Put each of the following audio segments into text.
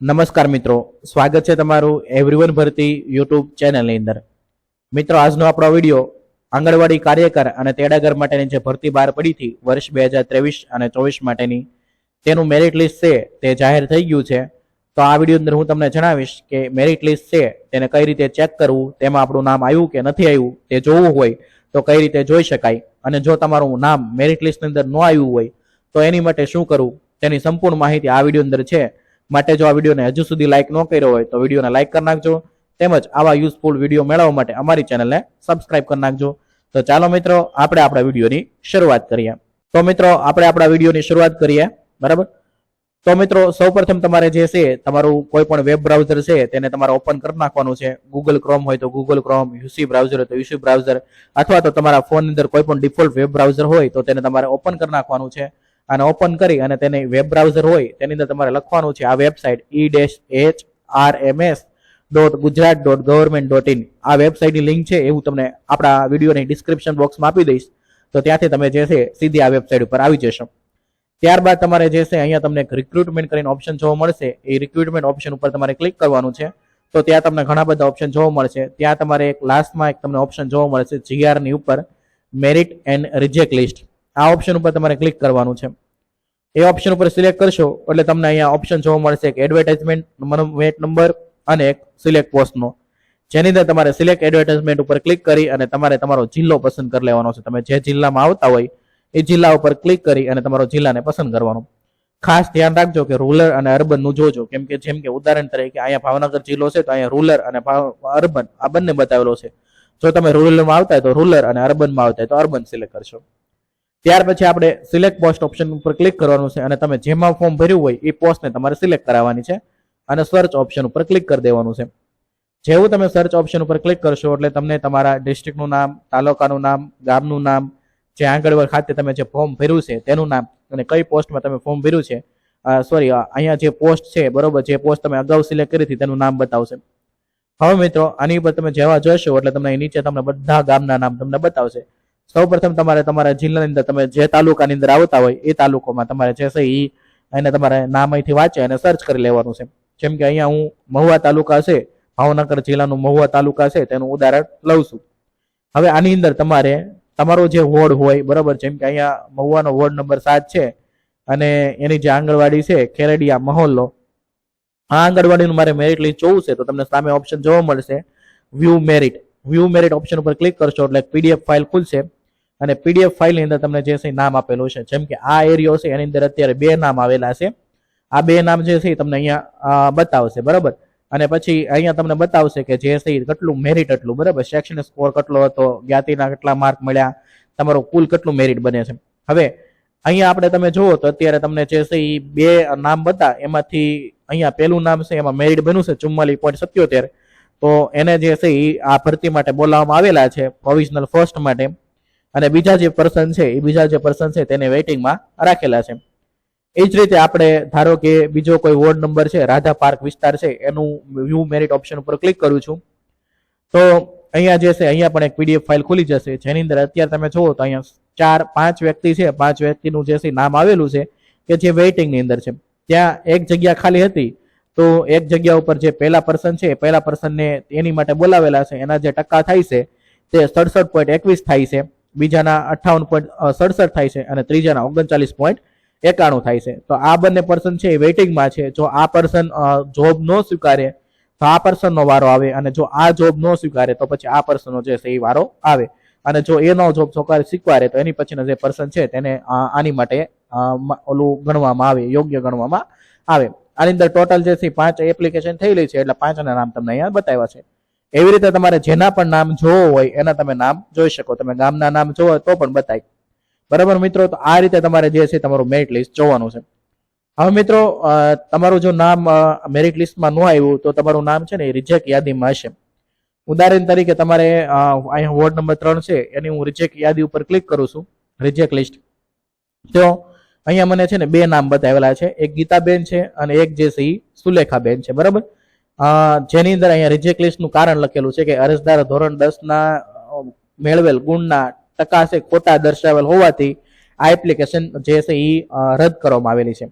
નમસ્કાર મિત્રો, સ્વાગત છે તમારું એવરીવન ભરતી યુટ્યુબ ચેનલની અંદર. મિત્રો, આજનો આપણો વીડિયો આંગણવાડી કાર્યકર અને તેડાગર માટેની જે ભરતી બહાર પડી હતી વર્ષ બે હજાર ત્રેવીસ અને ચોવીસ માટેની, તેનું મેરિટ લિસ્ટ છે તે જાહેર થઈ ગયું છે. તો આ વીડિયો અંદર હું તમને જણાવીશ કે મેરિટ લિસ્ટ છે તેને કઈ રીતે ચેક કરવું, તેમાં આપણું નામ આવ્યું કે નથી આવ્યું, તે જોવું હોય તો કઈ રીતે જોઈ શકાય. અને જો તમારું નામ મેરિટ લિસ્ટની અંદર ન આવ્યું હોય તો એની માટે શું કરવું, તેની સંપૂર્ણ માહિતી આ વીડિયો અંદર છે. માટે જો આ વિડીયોને હજુ સુધી લાઇક ન કર્યો હોય તો વિડીયોને લાઇક કરી નાખજો. તેમજ આવા યુઝફુલ વીડિયો મેળવવા માટે અમારી ચેનલને સબસ્ક્રાઇબ કરી નાખજો. તો ચાલો મિત્રો, આપણે આપણા વિડીયોની શરૂઆત કરીએ. તો મિત્રો, આપણે આપણા વિડીયોની શરૂઆત કરીએ. બરાબર? તો મિત્રો, સૌપ્રથમ તમારે જે છે, તમારું કોઈ પણ વેબ બ્રાઉઝર છે, તેને તમારે ઓપન કરી નાખવાનું છે. ગૂગલ ક્રોમ હોય તો ગૂગલ ક્રોમ યુસી બ્રાઉઝર હોય તો યુસી બ્રાઉઝર અથવા તો તમારા ફોન અંદર કોઈ પણ ડિફોલ્ટ વેબ બ્રાઉઝર હોય તો તેને તમારે ઓપન કરી નાખવાનું છે. અને ઓપન કરી અને તેને વેબ બ્રાઉઝર હોય, તેની અંદર તમારે લખવાનું છે આ website e dash H R M S dot Gujarat dot government dot in આ વેબસાઇટની લિંક છે, એ હું તમને આપણા વિડીયોની ડિસ્ક્રિપ્શન બોક્સમાં આપી દઈશ. તો ત્યાંથી તમે જે છે, સીધી આ વેબસાઇટ ઉપર આવી જશો. ત્યારબાદ તમારે જે છે, અહીંયા તમને રિક્રુટમેન્ટ કરીને ઓપ્શન જોવા મળશે. એ રિક્રુટમેન્ટ ઓપ્શન ઉપર તમારે ક્લિક કરવાનું છે. તો ત્યાં તમને ઘણા બધા ઓપ્શન જોવા મળશે. ત્યાં તમારે એક લાસ્ટમાં એક તમને ઓપ્શન જોવા મળશે જીઆરની ઉપર મેરિટ એન્ડ રિજેક્ટ લિસ્ટ આ ઓપ્શન ઉપર તમારે ક્લિક કરવાનું છે. એ ઓપ્શન ઉપર સિલેક્ટ કરશો, એટલે તમને અહીંયા ઓપ્શન જોવા મળશે એક એડવર્ટાઇઝમેન્ટ વેટ નંબર અને એક સિલેક્ટ પોસ્ટનો જેની અંદર તમારે સિલેક્ટ એડવર્ટાઇઝમેન્ટ ઉપર ક્લિક કરી અને તમારે તમારો જિલ્લો પસંદ કરી લેવાનો છે. તમે જે જિલ્લામાં આવતા હોય, એ જિલ્લા ઉપર ક્લિક કરી અને તમારો જિલ્લાને પસંદ કરવાનો. ખાસ ધ્યાન રાખજો કે રૂરલ અને અર્બનનું જોજો. કેમ કે, જેમ કે ઉદાહરણ તરીકે અહીંયા ભાવનગર જિલ્લો છે, તો અહીંયા રૂરલ અને અર્બન આ બંને બતાવેલો છે. જો તમે રૂરલમાં આવતા હોય તો રૂરલ અને અર્બનમાં આવતા હોય તો અર્બન સિલેક્ટ કરશો. ત્યાર પછી આપણે સિલેક્ટ પોસ્ટ ઓપ્શન ઉપર ક્લિક કરવાનું છે અને તમે જેમાં ફોર્મ ભર્યું હોય એ પોસ્ટને તમારે સિલેક્ટ કરાવવાની છે અને સર્ચ ઓપ્શન ઉપર ક્લિક કરી દેવાનું છે. જેવું તમે સર્ચ ઓપ્શન ઉપર ક્લિક કરશો એટલે તમને તમારા ડિસ્ટ્રિક્ટનું નામ, તાલુકાનું નામ, ગામનું નામ, જે આંગણવાડ ખાતે તમે જે ફોર્મ ભર્યું છે તેનું નામ અને કઈ પોસ્ટમાં તમે ફોર્મ ભર્યું છે સોરી અહીંયા જે પોસ્ટ છે, બરોબર, જે પોસ્ટ તમે અગાઉ સિલેક્ટ કરી હતી તેનું નામ બતાવશે. હવે મિત્રો, આની ઉપર તમે જેવા જોશો એટલે તમને નીચે તમને બધા ગામના નામ તમને બતાવશે. સૌ પ્રથમ તમારે તમારા જિલ્લાની અંદર તમે જે તાલુકાની અંદર આવતા હોય એ તાલુકોમાં તમારે જે છે એ એને તમારે નામ અહીંથી વાંચે અને સર્ચ કરી લેવાનું છે. જેમ કે અહીંયા હું મહુવા તાલુકા છે, ભાવનગર જિલ્લાનું મહુવા તાલુકા છે, તેનું ઉદાહરણ લઉં છું. હવે આની અંદર તમારે તમારો જે વોર્ડ હોય, બરાબર, જેમ કે અહીંયા મહુવાનો વોર્ડ નંબર સાત છે, અને એની જે આંગણવાડી છે, ખેરડિયા મહોલ્લો, આ આંગણવાડીનું મારે મેરિટ લિસ્ટ જોવું છે, તો તમને સામે ઓપ્શન જોવા મળશે view merit view merit option ઉપર ક્લિક કરશો એટલે પીડીએફ ફાઇલ ખુલશે. અને પીડીએફ ફાઇલની અંદર તમને જે છે નામ આપેલું છે. જેમ કે આ એરિયો છે, એની અંદર અત્યારે બે નામ આવેલા છે. આ બે નામ જે છે એ તમને અહીંયા બતાવશે, બરાબર? અને પછી અહીંયા તમને બતાવશે કે જે છે કેટલું મેરિટ એટલું, બરાબર? શૈક્ષણિક સ્કોર કેટલો હતો, જ્ઞાતિના કેટલા માર્ક મળ્યા, તમારું કુલ કેટલું મેરિટ બને છે. હવે, અહીંયા આપણે તમે જુઓ તો અત્યારે તમને જે છે એ બે નામ બતા, એમાંથી અહીંયા પહેલું નામ છે, એમાં મેરિટ બન્યું છે, ચુમ્માલીસ પોઈન્ટ સત્યોતેર. તો એને જે છે એ આ ભરતી માટે બોલાવવામાં આવેલા છે પ્રોવિઝનલ ફર્સ્ટ માટે. અને બીજા જે પર્સન છે, એ બીજા જે પર્સન છે, તેને વેઇટિંગમાં રાખેલા છે. એ જ રીતે આપણે ધારો કે બીજો કોઈ વોર્ડ નંબર છે, રાધા પાર્ક વિસ્તાર છે, એનું વ્યૂ મેરિટ ઓપ્શન ઉપર ક્લિક કરું છું. તો અહીંયા જે છે, અહીંયા પણ એક પીડીએફ ફાઇલ ખુલી જશે. જેની અંદર અત્યારે તમે જુઓ તો અહીંયા ચાર, પાંચ વ્યક્તિ છે. પાંચ વ્યક્તિનું જે છે નામ આવેલું છે, કે જે વેઇટિંગની અંદર છે. ત્યાં એક જગ્યા ખાલી હતી, તો એક જગ્યા ઉપર જે પહેલા પર્સન છે પહેલા પર્સનને એની માટે બોલાવેલા છે. એના જે ટકા થાય છે, તે સડસઠ પોઈન્ટ એકવીસ થાય છે. બીજાના અઠ્ઠાવન પોઈન્ટ સડસઠ થાય છે અને ત્રીજાના ઓગણચાલીસ પોઈન્ટ એકાણું થાય છે. તો આ બંને પર્સન છે એ વેઇટિંગમાં છે. જો આ પર્સન જોબ ન સ્વીકારે, તો આ પર્સનનો વારો આવે અને જો આ જોબ ન સ્વીકારે, તો પછી આ પર્સનનો જે છે એ વારો આવે. અને જો એ નો જોબ સ્વીકારે સ્વીકારે, તો એની પછીનો જે પર્સન છે તેને આની માટે ઓલું ગણવામાં આવે, યોગ્ય ગણવામાં આવે. આની અંદર ટોટલ જે છે પાંચ એપ્લિકેશન થયેલી છે, એટલે પાંચના નામ તમને અહીંયા બતાવ્યા છે. એવી રીતે તમારે જેના પણ નામ જોવો હોય, એના તમે નામ જોઈ શકો. તમે ગામના નામ જોવો તો પણ બતાય. બરાબર મિત્રો, તો આ રીતે તમારે જે છે તમારું મેરિટ લિસ્ટ જોવાનું છે. હવે મિત્રો તમારું જો નામ મેરિટ લિસ્ટમાં ન આવ્યું તો તમારું નામ છે ને રિજેક્ટ યાદીમાં હશે. ઉદાહરણ તરીકે તમારે અહીંયા વોર્ડ નંબર ત્રણ છે, એની હું રિજેક્ટ યાદી ઉપર ક્લિક કરું છું. રિજેક્ટ લિસ્ટ તો અહીંયા મને છે ને બે નામ બતાવેલા છે. એક ગીતાબેન છે અને એક જે છે સુલેખાબેન છે. બરાબર? જેની અંદર અહીંયા રિજેક્ટ લિસ્ટનું કારણ લખેલું છે કે અરજદાર ધોરણ દસના મેળવેલ ગુણના ટકા છે ખોટા દર્શાવેલ હોવાથી આ એપ્લિકેશન જે છે એ રદ કરવામાં આવેલી છે.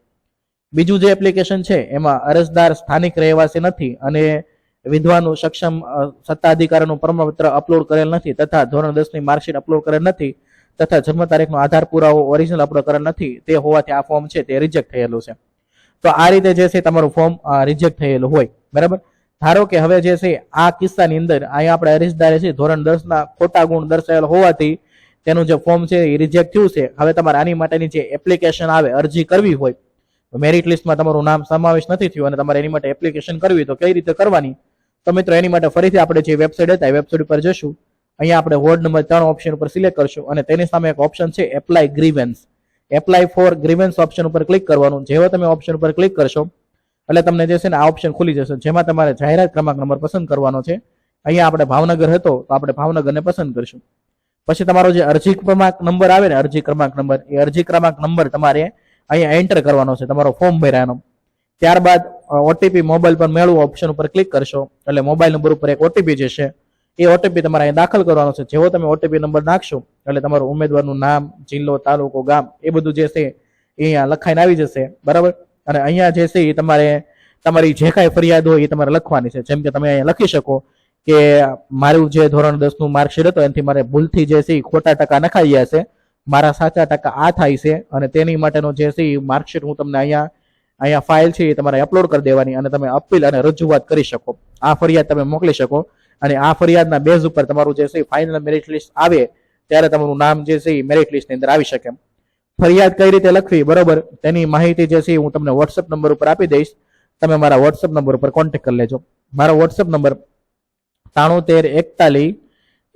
બીજું જે એપ્લિકેશન છે, એમાં અરજદાર સ્થાનિક રહેવાસી નથી અને વિધવાનું સક્ષમ સત્તાધિકારીનું પ્રમાણપત્ર અપલોડ કરેલ નથી તથા ધોરણ દસની માર્કશીટ અપલોડ કરેલ નથી તથા જન્મ તારીખનો આધાર પુરાવો ઓરિજિનલ અપલોડ કરેલ નથી તે હોવાથી આ ફોર્મ છે તે રિજેક્ટ થયેલું છે. તો આ રીતે જે છે તમારું ફોર્મ રિજેક્ટ થયેલું હોય. બરાબર? ધારો કે હવે જે છે આ કિસ્સાની અંદર અહીંયા આપણે અરજદારે છે ધોરણ દસ ના ખોટા ગુણ દર્શાવેલ હોવાથી તેનું જે ફોર્મ છે એ રિજેક્ટ થયું છે. હવે તમારે આની માટેની જે એપ્લિકેશન આવે, અરજી કરવી હોય મેરિટ લિસ્ટમાં તમારું નામ સમાવેશ નથી થયું અને તમારે એની માટે એપ્લિકેશન કરવી તો કઈ રીતે કરવાની? તો મિત્રો, એની માટે ફરીથી આપણે જે વેબસાઇટ હતા એ વેબસાઇટ ઉપર જશું. અહીંયા આપણે વોર્ડ નંબર ત્રણ ઓપ્શન ઉપર સિલેક્ટ કરશું અને તેની સામે એક ઓપ્શન છે apply grievance apply for grievance option ઉપર ક્લિક કરવાનું. જેવો તમે ઓપ્શન ઉપર ક્લિક કરશો, એટલે તમને જે છે ને આ ઓપ્શન ખુલી જશે. જેમાં તમારે જાહેરાત ક્રમાંક નંબર પસંદ કરવાનો છે. અહીંયા આપણે ભાવનગર હતો, તો આપણે ભાવનગરને પસંદ કરશું. પછી તમારો જે અરજી ક્રમાંક નંબર આવે ને, અરજી ક્રમાંક નંબર, એ અરજી ક્રમાંક નંબર તમારે અહીંયા એન્ટર કરવાનો છે, તમારો ફોર્મ ભર્યાનો. ત્યારબાદ ઓટીપી મોબાઈલ પર મેળવો ઓપ્શન ઉપર ક્લિક કરશો, એટલે મોબાઈલ નંબર ઉપર એક ઓટીપી જશે એ ઓટીપી તમારે અહીં દાખલ કરવાનો છે. જેવો તમે ઓટીપી નંબર નાખશો, એટલે તમારું ઉમેદવારનું નામ, જિલ્લો, તાલુકો, ગામ, એ બધું જે છે એ અહીંયા લખાઈને આવી જશે. બરાબર? અને અહીંયા જે છે એ તમારે, તમારી જે કાંઈ ફરિયાદ હોય એ તમારે લખવાની છે. જેમ કે તમે અહીંયા લખી શકો કે મારું જે ધોરણ દસનું માર્કશીટ હતો, એનાથી મારે ભૂલથી જે છે એ ખોટા ટકા નખાઈ ગયા છે. મારા સાચા ટકા આ થાય છે. અને તેની માટેનો જે છે એ માર્કશીટ હું તમને અહીંયા અહીંયા ફાઇલ છે એ તમારે અપલોડ કરી દેવાની અને તમે અપીલ અને રજૂઆત કરી શકો. આ ફરિયાદ તમે મોકલી શકો. અને આ ફરિયાદના બેઝ ઉપર તમારું જે છે ફાઇનલ મેરિટ લિસ્ટ આવે, ત્યારે તમારું નામ જે છે એ મેરિટ લિસ્ટની અંદર આવી શકે ફરિયાદ કઈ રીતે લખવી? બરોબર. તેની માહિતી જે છે હું તમને વોટ્સઅપ નંબર ઉપર આપી દઈશ. તમે મારા વોટ્સઅપ નંબર ઉપર કોન્ટેક્ટ કરી લેજો. મારો વોટ્સઅપ નંબર ત્રાણું એકતાલીસ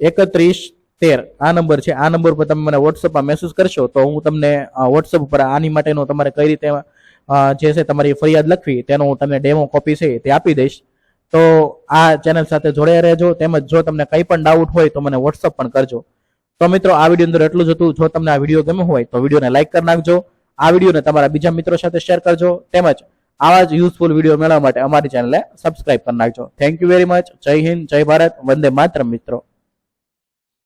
એકત્રીસ તેર. આ નંબર છે. આ નંબર પર તમે મને વોટ્સઅપમાં મેસેજ કરશો તો હું તમને વોટ્સઅપ ઉપર આની માટેનો તમારે કઈ રીતે જે છે તમારી ફરિયાદ લખવી, તેનો હું તમને ડેમો કોપી છે તે આપી દઈશ. તો આ ચેનલ સાથે જોડાયા રહેજો. તેમજ જો તમને કંઈ પણ ડાઉટ હોય તો મને વોટ્સઅપ પણ કરજો. તો મિત્રો, આ વીડિયો અંદર એટલું જ હતું. જો તમને આ વીડિયો ગમ્યો હોય તો વિડીયોને લાઇક કરી નાખજો. આ વિડીયોને તમારા બીજા મિત્રો સાથે શેર કરજો. તેમજ આવા જ યુઝફુલ વીડિયો મેળવવા માટે અમારી ચેનલને સબસ્ક્રાઇબ કરી નાખજો. થેન્ક યુ વેરી મચ જય હિન્દ, જય ભારત. વંદે માતરમ મિત્રો.